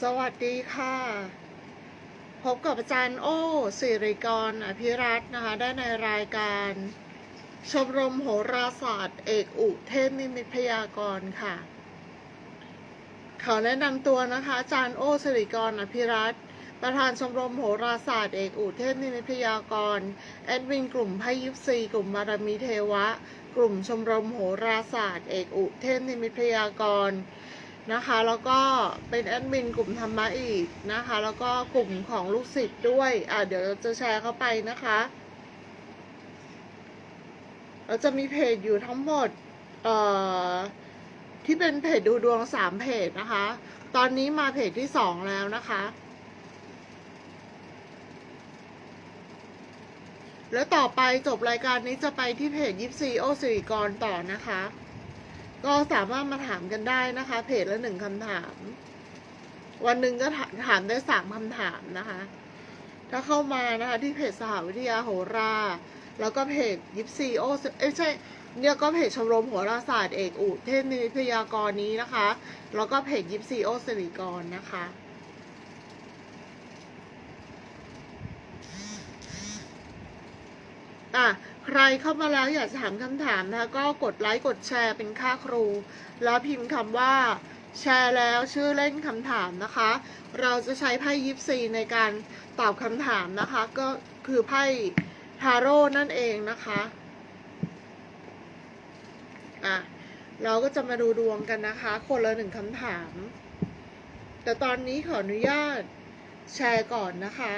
สวัสดีค่ะ พบกับอาจารย์โอ้สิริกรอภิรัตน์นะคะ ได้ในรายการ ชมรมโหราศาสตร์ เอกอุเทพนิมิตพยากรค่ะ ขอแนะนำตัวนะคะ อาจารย์โอ้สิริกรอภิรัตน์ประธานชมรมโหราศาสตร์เอกอุเทพนิมิตพยากรแอดมินกลุ่มไพยิปซีกลุ่มบารมีเทวะ กลุ่มชมรมโหราศาสตร์ เอกอุเทพนิมิตพยากร นะคะ แล้วก็เป็นแอดมินกลุ่มธรรมะอีกนะคะ แล้วก็กลุ่มของลูกศิษย์ด้วย อ่าเดี๋ยวจะแชร์เข้าไปนะคะ เราจะมีเพจอยู่ทั้งหมด เอ่อ ที่เป็นเพจดูดวงสามเพจนะคะ ตอนนี้มาเพจที่สองแล้วนะคะแล้วต่อไปจบรายการนี้จะไปที่เพจยิปซีโอสิริกรต่อนะคะ ก็สามารถมาถามกันได้นะคะ เพจละหนึ่งคำถาม วันหนึ่งก็ถามได้สามคำถามนะคะ ถ้าเข้ามานะคะ ที่เพจสหวิทยาโหรา แล้วก็เพจยิปซีโอเอ้ใช่เนี่ยก็เพจชมรมโหราศาสตร์เอกอุเทพนิมิตพยากรณ์นี้นะคะ แล้วก็เพจยิปซีโอสิริกรนะคะอะ ใครเข้ามาแล้วอยากจะถามคำถามนะคะก็กดไลค์กดแชร์เป็นค่าครู แล้วพิมพ์คำว่า แชร์แล้วชื่อเล่นคำถามนะคะ เราจะใช้ไพ่ยิปซีในการตอบคำถามนะคะ ก็คือไพ่ทาโร่นั่นเองนะคะอะเราก็จะมาดูดวงกันนะคะ คนละหนึ่งคำถาม แต่ตอนนี้ขออนุญาตแชร์ก่อนนะคะ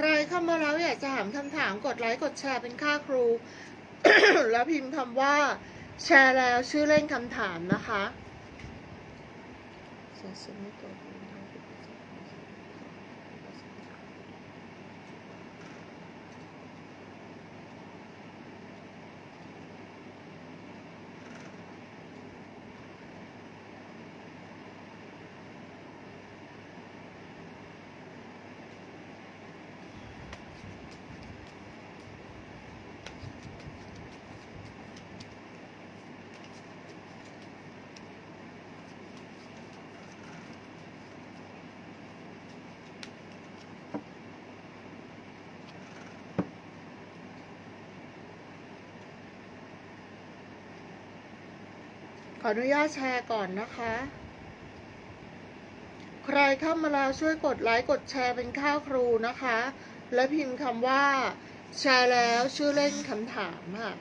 ใครเข้ามาแล้วอยากจะถามคำถามกดไลค์กดแชร์เป็นค่าครู แล้วพิมพ์คำว่า แชร์แล้วชื่อเล่นคำถามนะคะ ขออนุญาตแชร์ก่อนนะคะ ใครเข้ามาแล้วช่วยกดไลค์กดแชร์เป็นค่าครูนะคะ และพิมพ์คำว่า แชร์แล้วชื่อเล่นคำถามค่ะ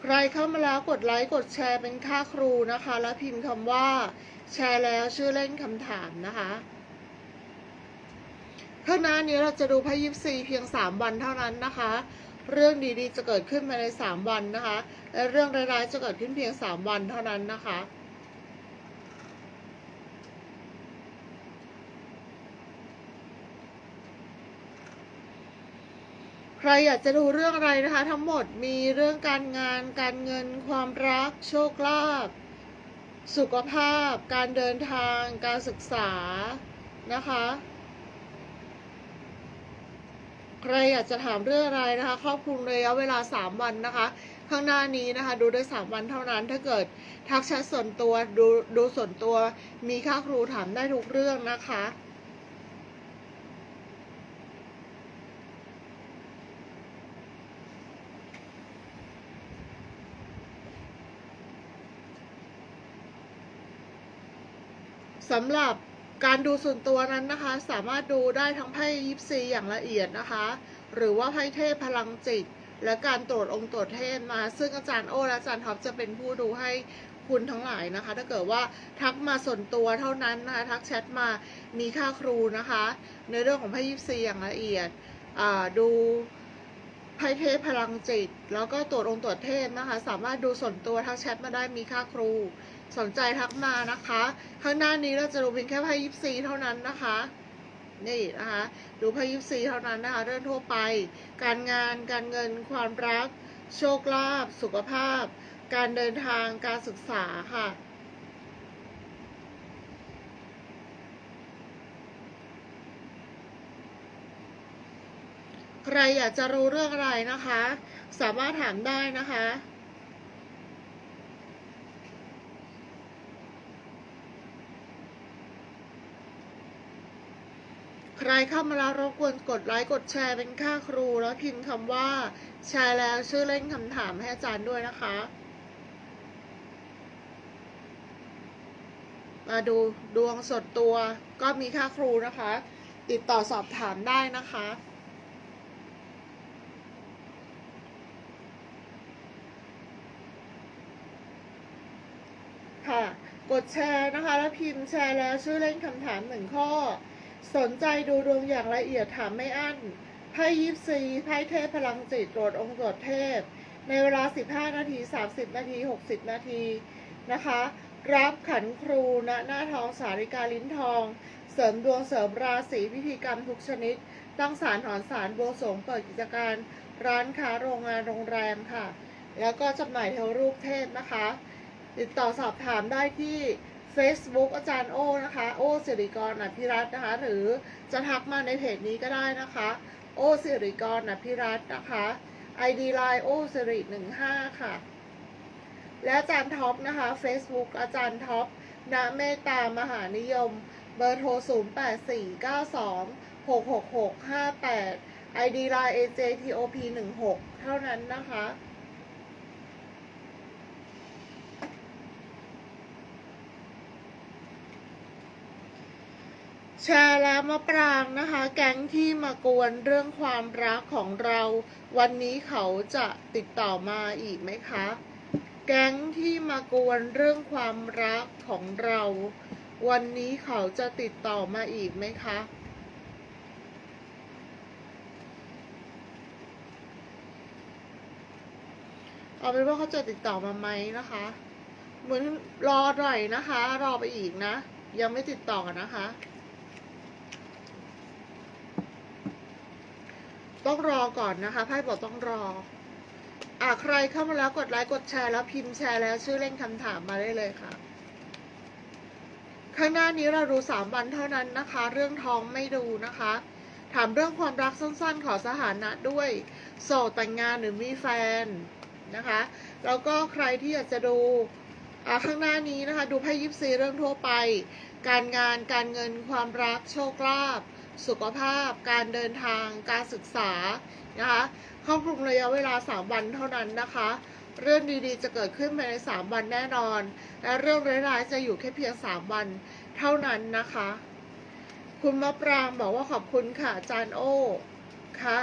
ใครเข้ามาแล้วกดไลค์กดแชร์เป็นค่าครูนะคะ และพิมพ์คำว่า แชร์แล้วชื่อเล่นคำถามนะคะ ข้าหน้านี้เราจะดูพยิบซีเพียง 3 วันเท่านั้นนะคะ เรื่องดีๆจะเกิดขึ้นภายใน 3 วันนะคะและเรื่องร้ายๆจะเกิดขึ้นเพียง 3 วันเท่านั้นนะคะใครอยากจะดูเรื่องอะไรนะคะ ทั้งหมดมีเรื่องการงาน การเงิน ความรัก โชคลาภสุขภาพ การเดินทาง การศึกษานะคะ ใครอยากจะถามเรื่องอะไรนะคะครอบคลุมระยะเวลา 3 วันนะคะ ข้างหน้านี้นะคะ ดูได้ 3 วันเท่านั้นถ้าเกิดทักแชทส่วนตัวดูดูส่วนตัวมีค่าครูถามได้ทุกเรื่องนะคะสำหรับ การดูส่วนตัวนั้นนะคะ สามารถดูได้ทั้งไพ่ยิปซีอย่างละเอียดนะคะ หรือว่าไพ่เทพพลังจิต และการตรวจองค์ตรวจเทพมา ซึ่งอาจารย์โอและอาจารย์ท็อปจะเป็นผู้ดูให้คุณทั้งหลายนะคะ ถ้าเกิดว่าทักมาส่วนตัวเท่านั้นนะคะ ทักแชทมามีค่าครูนะคะ ในเรื่องของไพ่ยิปซีอย่างละเอียดดู พ่เทพพลังจิต แล้วก็ตรวจองค์ตรวจเทพนะคะ สามารถดูส่วนตัวทักแชทมาได้มีค่าครู สนใจทักมานะคะ ข้างหน้านี้เราจะดูเพียงแค่ไพ่ยิปซีเท่านั้นนะคะนี่นะคะดูไพ่ยิปซีเท่านั้นนะคะเรื่องทั่วไป การงานการเงินความรัก โชคลาภสุขภาพ การเดินทางการศึกษาค่ะ ใครอยากจะรู้เรื่องอะไรนะคะ สามารถถามได้นะคะใครเข้ามาแล้วรบกวนกดไลค์กดแชร์เป็นค่าครู แล้วพิมพ์คำว่า แชร์แล้วชื่อเล่นคำถามให้อาจารย์ด้วยนะคะ มาดูดวงสดตัวก็มีค่าครูนะคะ ติดต่อสอบถามได้นะคะค่ะ กดแชร์นะคะ แล้วพิมพ์แชร์แล้วชื่อเล่นคำถามหนึ่งข้อ สนใจดูดวงอย่างละเอียดถามไม่อั้นไพ่ยิปซีไพ่เทพพลังจิตตรวจองค์ตรวจเทพ ในเวลา 15 นาที 30 นาที 60 นาทีนะคะ รับขันครูณหน้าทองสาริกาลิ้นทอง เสริมดวงเสริมราศีพิธีกรรมทุกชนิด ตั้งศาลถอนศาลบวงสงเปิดกิจการ ร้านค้าโรงงานโรงแรมค่ะ แล้วก็จำหน่ายเทวรูปเทพนะคะ ติดต่อสอบถามได้ที่ Facebook อาจารย์โอนะคะ โอสิริกรอภิรัตน์นะคะ หรือจะทักมาในเพจนี้ก็ได้นะคะ โอสิริกรอภิรัตน์นะคะ ID Line โอสิริ15ค่ะ และอาจารย์ท็อปนะคะ Facebook อาจารย์ท็อปณเมตตามหานิยม เบอร์โทร 0849266658 ID Line AJTOP 16 เท่านั้นนะคะ แชร์แล้วมะปรางนะคะ แก๊งที่มากวนเรื่องความรักของเรา วันนี้เขาจะติดต่อมาอีกไหมคะ แก๊งที่มากวนเรื่องความรักของเรา วันนี้เขาจะติดต่อมาอีกไหมคะเอาเป็นว่าเขาจะติดต่อมาไหมนะคะ เหมือนรอหน่อยนะคะ รอไปอีกนะ ยังไม่ติดต่อนะคะ ต้องรอก่อนนะคะไพ่บอกต้องรอ อะใครเข้ามาแล้วกดไลค์กดแชร์แล้วพิมพ์แชร์แล้วชื่อเล่นคำถามมาได้เลยค่ะ ข้างหน้านี้เราดูสามวันเท่านั้นนะคะ เรื่องท้องไม่ดูนะคะ ถามเรื่องความรักสั้นๆ ขอสถานะด้วย โสดแต่งงานหรือมีแฟนนะคะ แล้วก็ใครที่อยากจะดูอ่าข้างหน้านี้นะคะ ดูไพ่ยิปซีเรื่องทั่วไป การงานการเงินความรักโชคลาภ สุขภาพ การเดินทาง การศึกษานะคะครอบคลุมระยะเวลา 3 วันเท่านั้นนะคะ เรื่องดีๆจะเกิดขึ้นภายใน 3 วันแน่นอน และเรื่องร้ายๆจะอยู่แค่เพียง 3 วันเท่านั้นนะคะ คุณมะปรางบอกว่าขอบคุณค่ะอาจารย์โอ้ค่ะ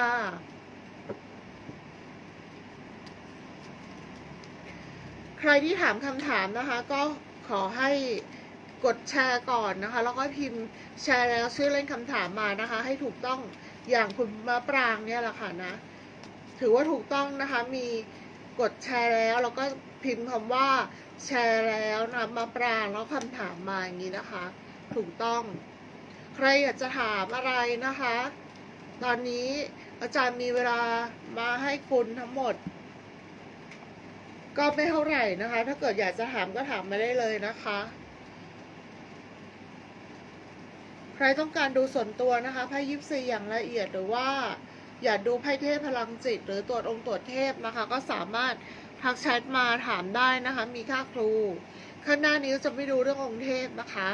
ใครที่ถามคำถามนะคะ ก็ขอให้ กดแชร์ก่อนนะคะ แล้วก็พิมพ์แชร์แล้วชื่อเล่นคำถามมานะคะ ให้ถูกต้องอย่างคุณมะปรางเนี่ยแหละค่ะนะ ถือว่าถูกต้องนะคะ มีกดแชร์แล้วแล้วก็พิมพ์คำว่าแชร์แล้วนะมะปรางแล้วคำถามมาอย่างนี้นะคะ ถูกต้อง ใครอยากจะถามอะไรนะคะ ตอนนี้อาจารย์มีเวลามาให้คุณทั้งหมด ก็ไม่เท่าไหร่นะคะ ถ้าเกิดอยากจะถามก็ถามมาได้เลยนะคะ ใครต้องการดูส่วนตัวนะคะไพ่ยิปซีอย่างละเอียดหรือว่าอยากดูไพ่เทพพลังจิต หรือตรวจองค์ตรวจเทพนะคะ ก็สามารถทักแชทมาถามได้นะคะ มีค่าครู ข้างหน้านี้จะไม่ดูเรื่ององค์เทพนะคะ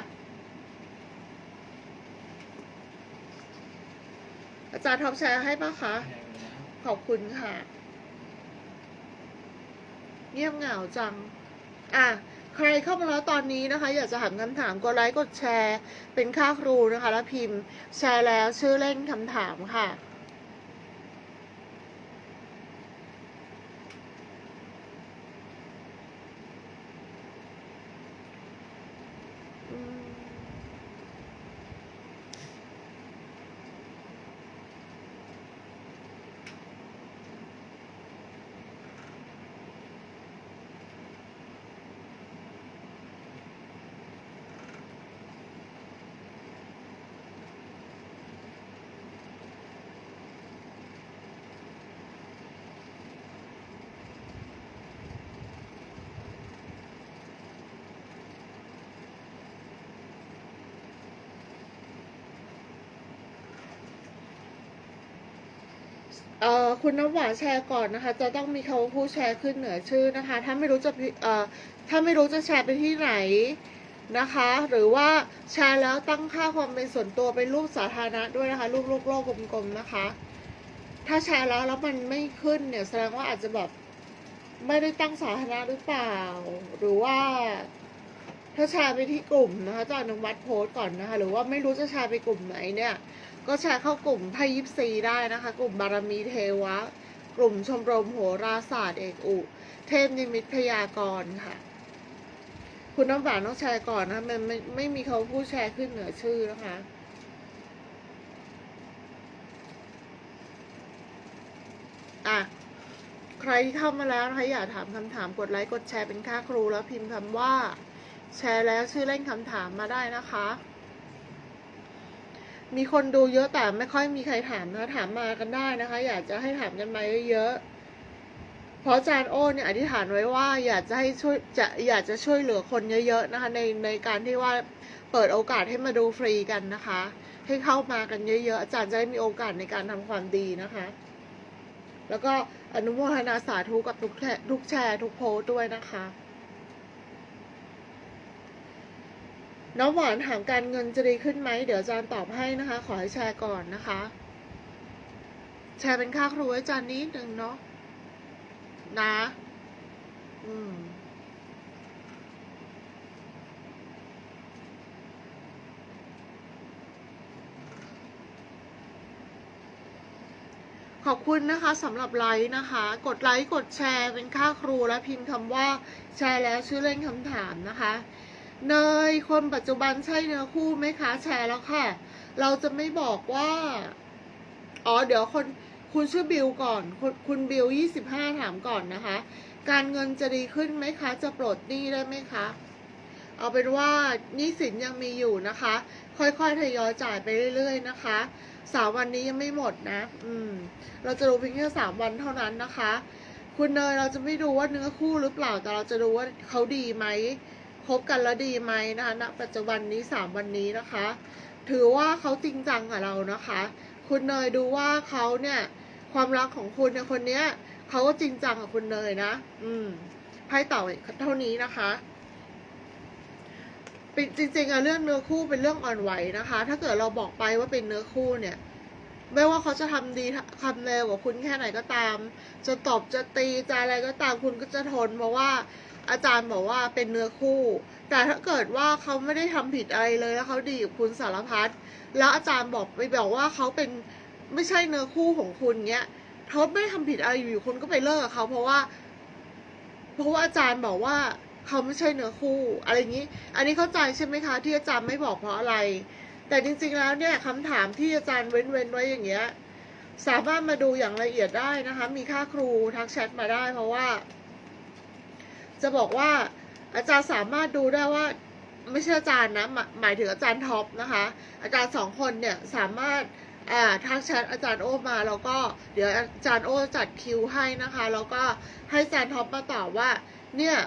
อาจารย์ทอมแชร์ให้ปะคะ ขอบคุณค่ะ เงียบเหงาจัง อะ ใครเข้ามาแล้วตอนนี้นะคะ อยากจะถามคำถามกดไลค์กดแชร์ เป็นค่าครูนะคะ แล้วพิมพ์แชร์แล้วชื่อเล่นคำถามค่ะ เอ่อคุณน้ำหวานแชร์ก่อนนะคะ จะต้องมีคำว่าผู้แชร์ขึ้นเหนือชื่อนะคะ ถ้าไม่รู้จะเอ่อถ้าไม่รู้จะแชร์ไปที่ไหนนะคะ หรือว่าแชร์แล้วตั้งค่าความเป็นส่วนตัวเป็นรูปสาธารณะด้วยนะคะรูปโลกโลกกลมๆนะคะ ถ้าแชร์แล้วแล้วมันไม่ขึ้นเนี่ยแสดงว่าอาจจะแบบไม่ได้ตั้งสาธารณะหรือเปล่า หรือว่าถ้าแชร์ไปที่กลุ่มนะคะจะอนุมัติโพสต์ก่อนนะคะ หรือว่าไม่รู้จะแชร์ไปกลุ่มไหนเนี่ย ก็แชร์เข้ากลุ่มไพ่ยิปซีได้นะคะ กลุ่มบารมีเทวะ กลุ่มชมรมโหราศาสตร์เอกอุ เทพนิมิตพยากรณ์ค่ะ คุณน้ำหวานต้องแชร์ก่อนนะคะมันไม่ไม่มีเขาผู้แชร์ขึ้นเหนือชื่อนะคะอะใครที่เข้ามาแล้วนะคะอยากถามคำถามกดไลค์กดแชร์เป็นค่าครูแล้วพิมพ์คำว่า แชร์แล้วชื่อเล่นคำถามมาได้นะคะ มีคนดูเยอะแต่ไม่ค่อยมีใครถามนะคะถามมากันได้นะคะ อยากจะให้ถามกันมาเยอะๆเพราะอาจารย์โอ้เนี่ยอธิษฐานไว้ว่า อยากจะให้ช่วยจะอยากจะช่วยเหลือคนเยอะๆนะคะ ในในการที่ว่าเปิดโอกาสให้มาดูฟรีกันนะคะ ให้เข้ามากันเยอะๆอาจารย์จะได้มีโอกาสในการทำความดีนะคะ แล้วก็อนุโมทนาสาธุกับทุกแชร์ทุกแชร์ทุกโพสด้วยนะคะ น้องหวานถามการเงินจะดีขึ้นไหม เดี๋ยวอาจารย์ตอบให้นะคะ ขอให้แชร์ก่อนนะคะ แชร์เป็นค่าครูให้อาจารย์นิดนึงเนาะนะ อืมขอบคุณนะคะสำหรับไลค์นะคะ กดไลค์กดแชร์เป็นค่าครูและพิมพ์คำว่าแชร์แล้วชื่อเล่นคำถามนะคะ เนยคนปัจจุบันใช่เนื้อคู่ไหมคะแชร์แล้วค่ะ เราจะไม่บอกว่า อ๋อ เดี๋ยวคนคุณชื่อบิวก่อน คุณคุณบิวยี่สิบห้าถามก่อนนะคะ การเงินจะดีขึ้นไหมคะ จะปลดหนี้ได้ไหมคะเอาเป็นว่านี้สินยังมีอยู่นะคะ ค่อยๆทยอยจ่ายไปเรื่อย ๆ นะคะสามวันนี้ยังไม่หมดนะ อืม เราจะดูเพียงแค่สามวันเท่านั้นนะคะ คุณเนยเราจะไม่ดูว่าเนื้อคู่หรือเปล่าแต่เราจะดูว่าเขาดีไหม คบกันแล้วดีไหมนะคะณปัจจุบันนี้สามวันนี้นะคะ ถือว่าเขาจริงจังกับเรานะคะ คุณเนยดูว่าเขาเนี่ย ความรักของคุณเนี่ยคนเนี้ยเขาก็จริงจังกับคุณเนยนะ อืมไพ่เต่อเท่านี้นะคะเป็นจริงๆอะเรื่องเนื้อคู่เป็นเรื่องอ่อนไหวนะคะ ถ้าเกิดเราบอกไปว่าเป็นเนื้อคู่เนี่ย ไม่ว่าเขาจะทำดีทำเลวกว่าคุณแค่ไหนก็ตาม จะตบจะตีจะอะไรก็ตามคุณก็จะทนเพราะว่า อาจารย์บอกว่าเป็นเนื้อคู่ แต่ถ้าเกิดว่าเขาไม่ได้ทำผิดอะไรเลยแล้วเขาดีกับคุณสารพัดแล้วอาจารย์บอกไปบอกว่าเขาเป็นไม่ใช่เนื้อคู่ของคุณเนี้ยเขาไม่ได้ทำผิดอะไรอยู่คุณก็ไปเลิกกับเขาเพราะว่า เพราะว่าอาจารย์บอกว่าเขาไม่ใช่เนื้อคู่ อะไรอย่างนี้ อันนี้เข้าใจใช่ไหมคะ ที่อาจารย์ไม่บอกเพราะอะไร แต่จริง ๆ แล้วเนี่ยคำถามที่อาจารย์เว้นเว้นไว้อย่างเงี้ย สามารถมาดูอย่างละเอียดได้นะคะ มีค่าครูทักแชทมาได้เพราะว่า จะบอกว่าอาจารย์สามารถดูได้ว่าไม่ใช่อาจารย์นะหมายถึงอาจารย์ท็อปนะคะ อาจารย์สองคนเนี่ยสามารถอ่าทักแชทอาจารย์โอมาแล้วก็เดี๋ยวอาจารย์โอจัดคิวให้นะคะ แล้วก็ให้อาจารย์ท็อปมาตอบว่าเนี่ย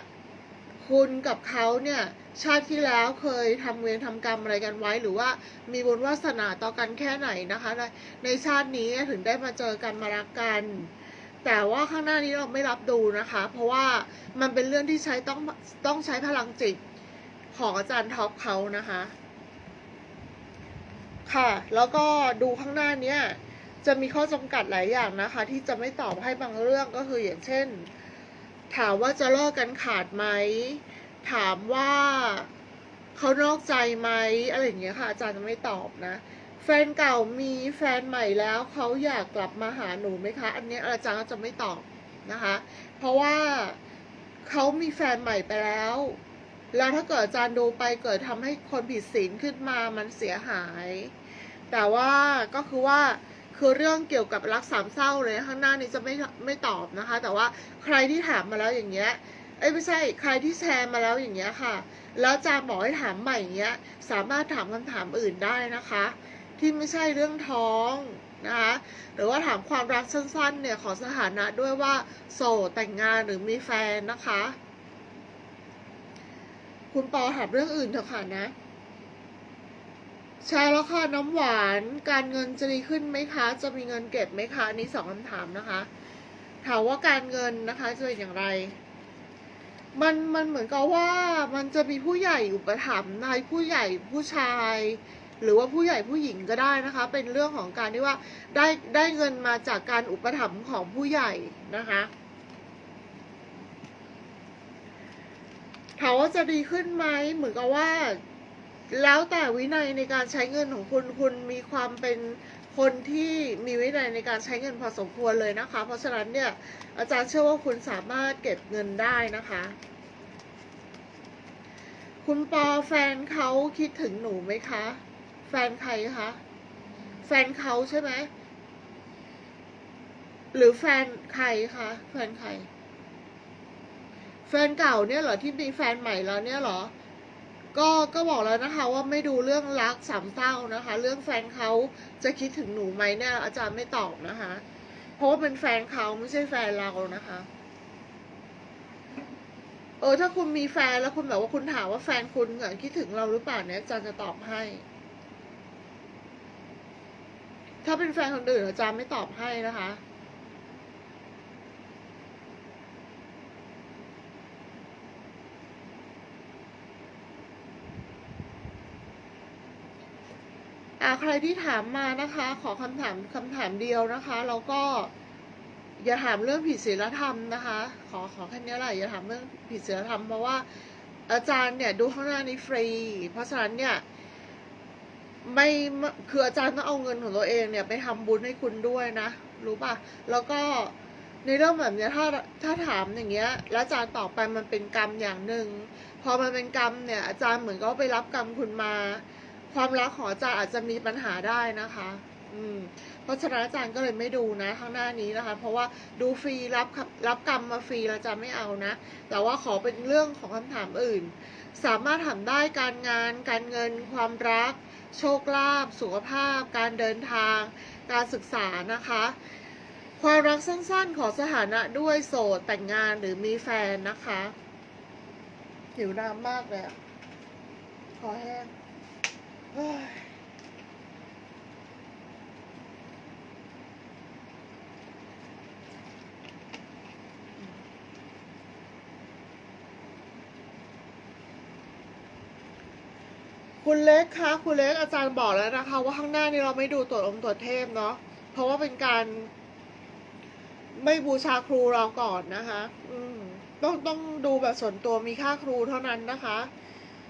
คุณกับเขาเนี่ยชาติที่แล้วเคยทำเวรทำกรรมอะไรกันไว้ หรือว่ามีบุญวาสนาต่อกันแค่ไหนนะคะ ในในชาตินี้ถึงได้มาเจอกันมารักกัน แต่ว่าข้างหน้านี้เราไม่รับดูนะคะ เพราะว่ามันเป็นเรื่องที่ใช้ต้องต้องใช้พลังจิตของอาจารย์ท็อปเขานะคะ ค่ะ แล้วก็ดูข้างหน้าเนี้ยจะมีข้อจำกัดหลายอย่างนะคะ ที่จะไม่ตอบให้บางเรื่องก็คืออย่างเช่น ถามว่าจะเลิกกันขาดไหมถามว่าเขานอกใจไหมอะไรอย่างเงี้ยค่ะ อาจารย์จะไม่ตอบนะ แฟนเก่ามีแฟนใหม่แล้วเขาอยากกลับมาหาหนูไหมคะ อันนี้อาจารย์จะไม่ตอบนะคะ เพราะว่าเขามีแฟนใหม่ไปแล้ว แล้วถ้าเกิดอาจารย์ดูไปเกิดทำให้คนผิดศีลขึ้นมามันเสียหาย แต่ว่าก็คือว่าคือเรื่องเกี่ยวกับรักสามเศร้าเลยข้างหน้านี้จะไม่ไม่ตอบนะคะ แต่ว่าใครที่ถามมาแล้วอย่างเงี้ยเอ้ยไม่ใช่ใครที่แชร์มาแล้วอย่างเงี้ยค่ะ แล้วอาจารย์บอกให้ถามใหม่อย่างเงี้ย สามารถถามคำถามอื่นได้นะคะ ที่ไม่ใช่เรื่องท้องนะคะหรือว่าถามความรักสั้นๆเนี่ยขอสถานะด้วยว่า โสดแต่งงานหรือมีแฟนนะคะ คุณปอถามเรื่องอื่นเถอะค่ะนะแชร์แล้วค่ะน้ำหวานการเงินจะดีขึ้นไหมคะ จะมีเงินเก็บไหมคะอันนี้สองคำถามนะคะ ถามว่าการเงินนะคะจะเป็นอย่างไร มันมันเหมือนกับว่ามันจะมีผู้ใหญ่อุปถัมภ์นายผู้ใหญ่ผู้ชาย หรือว่าผู้ใหญ่ผู้หญิงก็ได้นะคะ เป็นเรื่องของการที่ว่าได้ได้เงินมาจากการอุปถัมภ์ของผู้ใหญ่นะคะถามว่าจะดีขึ้นไหมเหมือนกับว่า แล้วแต่วินัยในการใช้เงินของคุณคุณมีความเป็นคนที่มีวินัยในการใช้เงินพอสมควรเลยนะคะ เพราะฉะนั้นเนี่ยอาจารย์เชื่อว่าคุณสามารถเก็บเงินได้นะคะ คุณปอแฟนเขาคิดถึงหนูไหมคะ แฟนใครคะ แฟนเขาใช่ไหม หรือแฟนใครคะ แฟนใคร แฟนเก่าเนี่ยเหรอที่มีแฟนใหม่แล้วเนี่ยเหรอ ก็ก็บอกแล้วนะคะ ว่าไม่ดูเรื่องรักสามเศร้านะคะ เรื่องแฟนเขาจะคิดถึงหนูไหมเนี่ย อาจารย์ไม่ตอบนะคะ เพราะว่าเป็นแฟนเขาไม่ใช่แฟนเรานะคะเออถ้าคุณมีแฟนแล้วคุณแบบว่าคุณถามว่าแฟนคุณอคิดถึงเราหรือเปล่าเนี่ยอาจารย์จะตอบให้ ถ้าเป็นแฟนคนอื่นอาจารย์ไม่ตอบให้นะคะ อ่าใครที่ถามมานะคะ ขอคำถามคำถามเดียวนะคะ แล้วก็ อย่าถามเรื่องผิดศีลธรรมนะคะ ขอขอแค่นี้แหละอย่าถามเรื่องผิดศีลธรรมเพราะว่าอาจารย์เนี่ยดูข้างหน้านี้ฟรี เพราะฉะนั้นเนี่ย ไม่คืออาจารย์ต้องเอาเงินของตัวเองเนี่ยไปทำบุญให้คุณด้วยนะ รู้ป่ะ แล้วก็ในเรื่องแบบเนี้ยถ้าถ้าถามอย่างเงี้ย แล้วอาจารย์ตอบไปมันเป็นกรรมอย่างหนึ่งพอมันเป็นกรรมเนี่ย อาจารย์เหมือนก็ไปรับกรรมคุณมา ความรักของอาจารย์อาจจะมีปัญหาได้นะคะ อืม เพราะฉะนั้นอาจารย์ก็เลยไม่ดูนะข้างหน้านี้นะคะ เพราะว่าดูฟรีรับรับกรรมมาฟรีแล้วอาจารย์ไม่เอานะ แต่ว่าขอเป็นเรื่องของคำถามอื่น สามารถถามได้การงาน การเงิน ความรัก โชคลาภสุขภาพ การเดินทาง การศึกษานะคะ ความรักสั้นๆ ขอสถานะด้วยโสดแต่งงานหรือมีแฟนนะคะหิวน้ำมากเลยขอแห้ง คุณเล็กคะคุณเล็กอาจารย์บอกแล้วนะคะ ว่าข้างหน้านี้เราไม่ดูตรวจองค์ตรวจเทพเนาะเพราะว่าเป็นการไม่บูชาครูเราก่อนนะคะ อืมต้องต้องดูแบบส่วนตัวมีค่าครูเท่านั้นนะคะ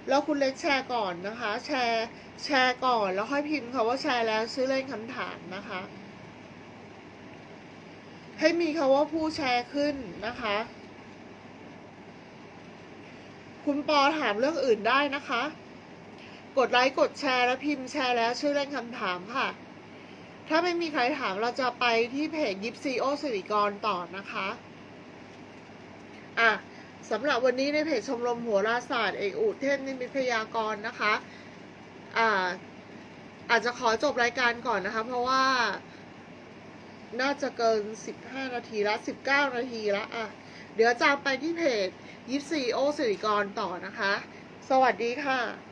แล้วคุณเล็กแชร์ก่อนนะคะ แชร์แชร์ก่อนแล้วค่อยพิมพ์คำว่าแชร์แล้วชื่อเล่นคำถามนะคะ ให้มีคำว่าผู้แชร์ขึ้นนะคะ คุณปอถามเรื่องอื่นได้นะคะ กดไลค์กดแชร์และพิมพ์แชร์แล้วชื่อเล่นคำถามค่ะ ถ้าไม่มีใครถามเราจะไปที่เพจยิปซีโอสิริกรต่อนะคะอะสำหรับวันนี้ในเพจชมรมหัวราศาสตร์เอกอุเทพนิมิตพยากรณ์นะคะอ่าอาจจะขอจบรายการก่อนนะคะ เพราะว่า น่าจะเกิน 15 นาทีละ 19 นาทีละอะ เดี๋ยวจะไปที่เพจยิปซีโอสิริกรต่อนะคะ สวัสดีค่ะ